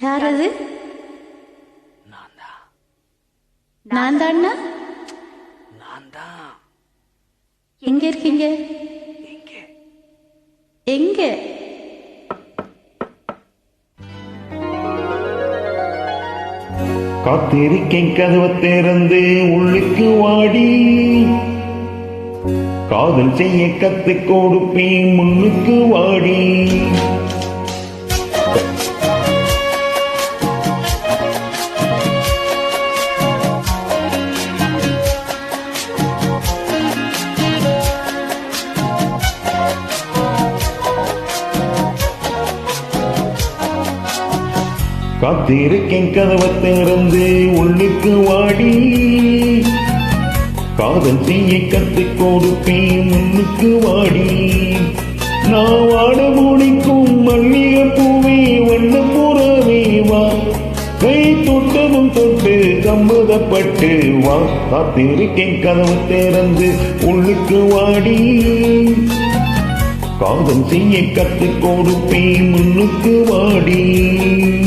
யார் அது நான் தான் நான் தான்னா நான் தான் எங்க இருக்கீங்க? இங்கே எங்க? காத்திருக்கேன் கதவை திறந்து உள்ளுக்கு வாடி. காதல் செய்ய கத்து கொடுப்பேன் முன்னுக்கு வாடி. காத்திருக்கேன் கதவை திறந்து உள்ளுக்கு வாடி. காதல் செய்ய கத்து கொடுப்பேன் முன்னுக்கு வாடி. நான் வாட முடிக்கும் மல்லிகை பூவே வண்ண புறவே வா. கை தொட்டதும் தொட்டு சம்மதப்பட்டு வா. காத்திருக்கேன் கதவு திறந்து உள்ளுக்கு வாடி. காதல் செய்ய கத்து கொடுப்பேன் முன்னுக்கு வாடி.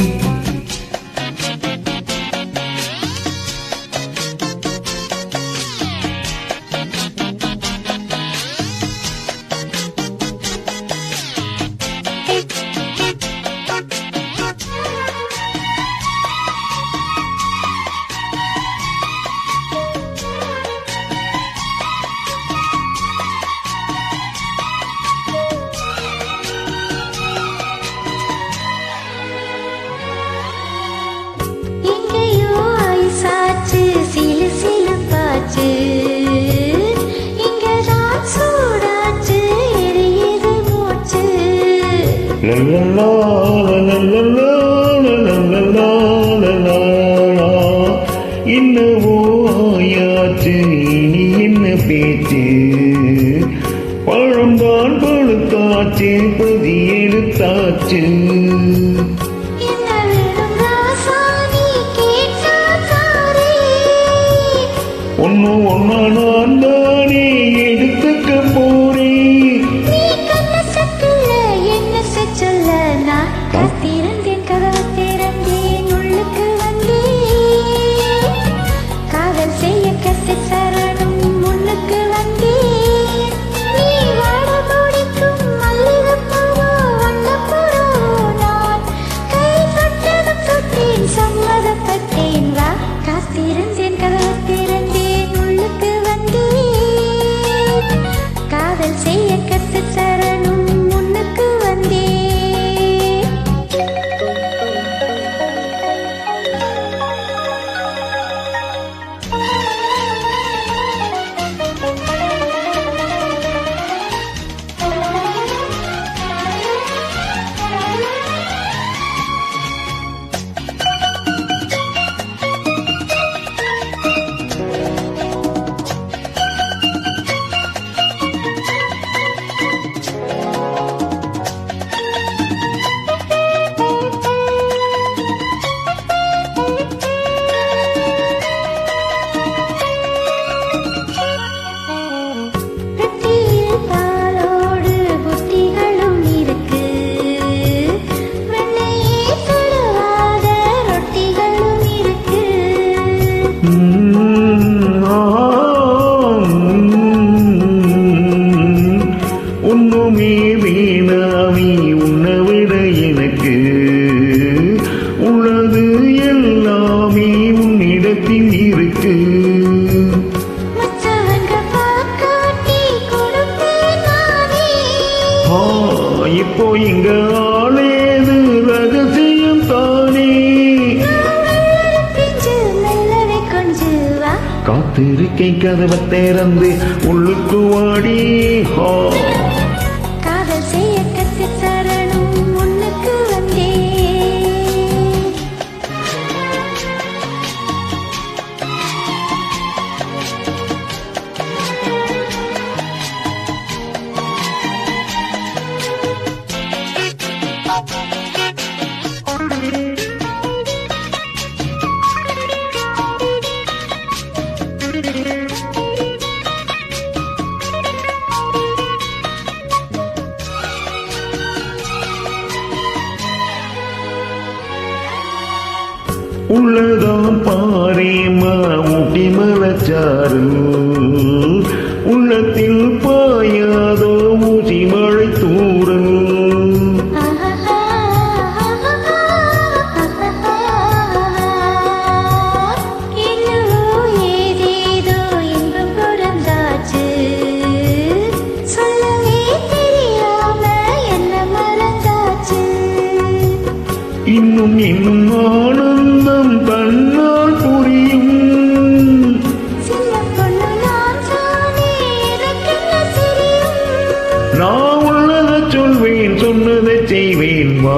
என்னவோ ஆயாச்சு நீ என்ன பேச்சு பழம்தான் பழுத்தாச்சு பதி எழுத்தாச்சு ஒன்னும் வேணும் நான் ஒண்ணுமே வேணாமே உன்னை விட எனக்கு. உள்ளது எல்லாமே உன்னிடத்தில் இருக்கு. இப்போ இங்க ஆளேது ரகசியம் தானே. காத்திருக்கேன் கதவை திறந்து உள்ளுக்கு வாடி. ஆ. உள்ளதாம் பாரேமா ஊட்டி மலச்சாரும்